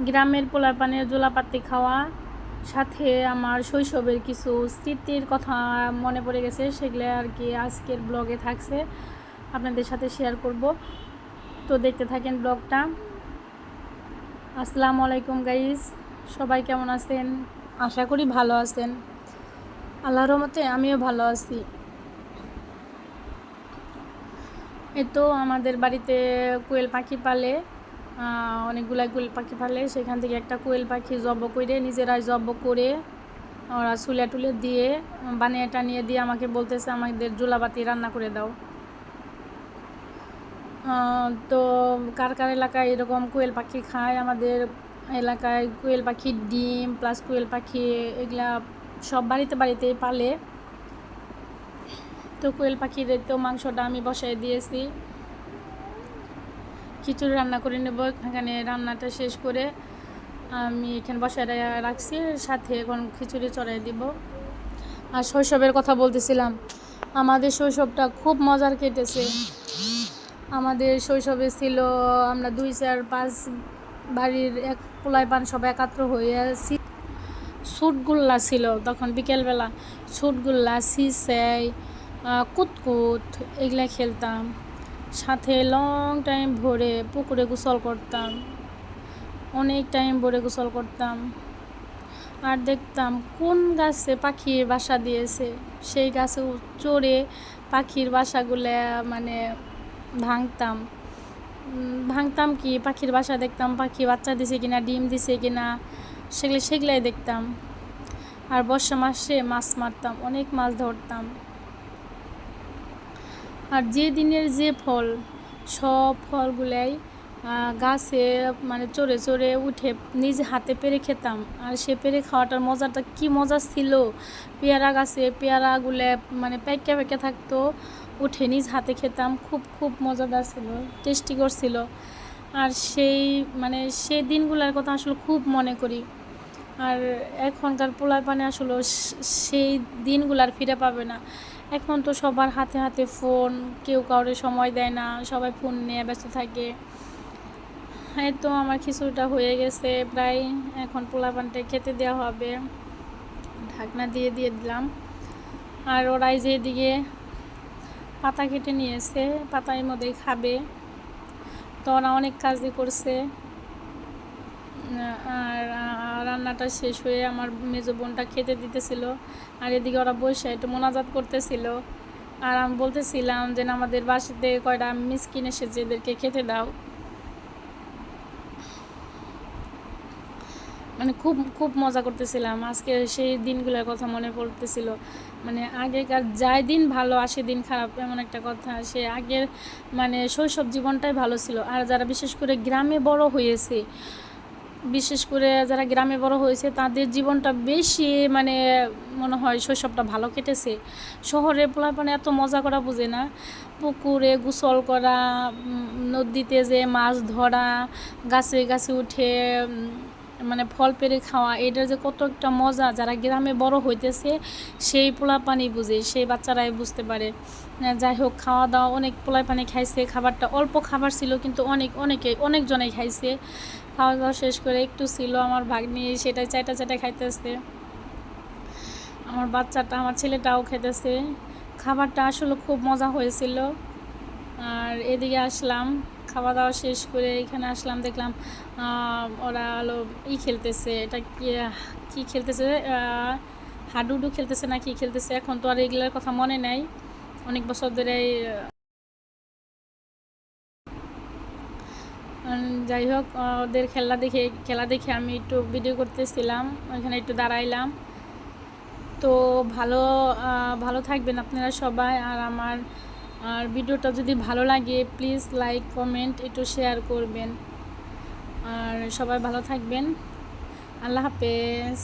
গ্রামের পোলার পানের জোলাপাতি খাওয়া, সাথে আমার শৈশবের কিছু স্মৃতির কথা মনে পড়ে গেছে, সেগুলো আর কি আজকের ব্লগে থাকছে। আপনাদের সাথে শেয়ার করব। তো দেখতে থাকেন ব্লগটা। আসসালামু আলাইকুম গাইস সবাই কেমন আছেন? আশা করি ভালো আছেন। আল্লাহর রহমতে আমিও ভালো আছি। এ তো আমাদের বাড়িতে কোয়েল পাখি পালে। অনেকগুলাই কোয়েল পাখি পালে সেখান থেকে একটা কোয়েল পাখি জব করে, নিজেরাই জব করে ওরা চুলে টুলে দিয়ে, বানিয়ে টানিয়ে দিয়ে আমাকে বলতেছে, আমাদের জোলাবাতি রান্না করে দাও। তো কার কার এলাকায় এরকম কোয়েল পাখি খায়? আমাদের এলাকায় কোয়েল পাখির ডিম প্লাস কোয়েল পাখি, এগুলা সব বাড়িতে বাড়িতেই পালে। তো কোয়েল পাখির তো মাংসটা আমি বসাই দিয়েছি। খিচুড়ি রান্না করে নেব। এখানে রান্নাটা শেষ করে আমি এখানে বসায় রাখছি, সাথে এখন খিচুড়ি চড়াই দিব। আর শৈশবের কথা বলতেছিলাম, আমাদের শৈশবটা খুব মজার কেটেছে। আমাদের শৈশবে ছিল, আমরা দুই চার পাঁচ বাড়ির এক পোলায় পান সব একাত্র হয়ে আছি। ছুটগুল্লা ছিল তখন বিকেলবেলা, ছুটগুল্লা, সিসাই কুতকুত, এগুলা খেলতাম। সাথে লং টাইম ভরে পুকুরে গোসল করতাম। অনেক টাইম ভরে গোসল করতাম। আর দেখতাম কোন গাছে পাখির বাসা দিয়েছে, সেই গাছে চড়ে পাখির বাসাগুলো মানে ভাঙতাম। ভাঙতাম কি? পাখির বাসা দেখতাম, পাখি বাচ্চা দিছে কিনা, ডিম দিছে কিনা, সেগুলো, সেগুলাই দেখতাম। আর বর্ষা মাসে মাছ মারতাম, অনেক মাছ ধরতাম। আর যে দিনের যে ফল, সব ফলগুলাই গাছে মানে চড়ে চড়ে উঠে নিজ হাতে পেরে খেতাম। আর সে পেরে খাওয়াটার মজাটা কি মজা ছিল? পেয়ারা গাছে পেয়ারাগুলো মানে প্যাকে প্যাকে থাকতো, উঠে নিজ হাতে খেতাম। খুব খুব মজাদার ছিল টেস্টি করছিল আর সেই মানে সেই দিনগুলোর কথা আসলে খুব মনে করি। আর এখনকার পোলার পানে আসলে সেই দিনগুলো আর ফিরে পাবে না। এখন তো সবার হাতে হাতে ফোন, কেউ কাউরে সময় দেয় না, সবাই ফোন নিয়ে ব্যস্ত থাকে। এই তো আমার খিচুড়িটা হয়ে গেছে, প্রায় এখন পোলা পানটা খেতে দেওয়া হবে। ঢাকনা দিয়ে দিয়ে দিলাম। আর ওরাই যেদিকে পাতা কেটে নিয়েছে, পাতার মধ্যেই খাবে। তো ওরা অনেক কাজই করছে। আর রান্নাটা শেষ হয়ে আমার মেজো বোনটা খেতে দিতেছিল। আর এদিকে ওরা বসে একটু মোনাজাত করতেছিল। আর আমি বলতেছিলাম যে আমাদের বাসাতে কয়টা মিসকিন এসেছে, এদেরকে খেতে দাও। মানে খুব খুব মজা করতেছিলাম। আজকে সেই দিনগুলোর কথা মনে পড়তেছিল। মানে আগেকার যাই দিন ভালো, আসে দিন খারাপ, এমন একটা কথা। সে আগের মানে শৈশব জীবনটাই ভালো ছিল। আর যারা বিশেষ করে গ্রামে বড় হয়েছে বিশেষ করে যারা গ্রামে বড় হয়েছে, তাদের জীবনটা বেশি মানে মনে হয় শৈশবটা ভালো কেটেছে। শহরে পোলাপানে এত মজা করা বোঝে না। পুকুরে গোসল করা নদীতে যে মাছ ধরা, গাছে গাছে উঠে মানে ফল পেরে খাওয়া, এটার যে কত একটা মজা যারা গ্রামে বড় হইতেছে, সেই পোলা পানি বুঝে, সেই বাচ্চারাই বুঝতে পারে। যাই হোক খাওয়া দাওয়া অনেক পোলাই পানি খাইছে, খাবারটা অল্প খাবার ছিল, কিন্তু অনেক, অনেকে, অনেকজনেই খাইছে। খাওয়া দাওয়া শেষ করে একটু ছিল, আমার ভাগ্নি সেটাই চাইটা চাইটা খাইতেছে। আমার বাচ্চাটা, আমার ছেলেটাও খেতেছে খাবারটা আসলে খুব মজা হয়েছিল। আর এদিকে আসলাম, খাওয়া দাওয়া শেষ করে এখানে আসলাম, দেখলাম ওরা হলো ই খেলতেছে, এটা কি কি খেলতেছে হাডুডু খেলতেছে না কি খেলতেছে, এখন তো আর এগুলোর কথা মনে নাই। অনেক বছর ধরে যাই হোক ওদের খেলা দেখে খেলা দেখে আমি একটু ভিডিও করতেছিলাম, ওইখানে একটু দাঁড়াইলাম। তো ভালো ভালো থাকবেন আপনারা সবাই, আর আমার, আর ভিডিওটা যদি ভালো লাগে প্লিজ লাইক কমেন্ট একটু শেয়ার করবেন। আর সবাই ভালো থাকবেন। আল্লাহ হাফেজ।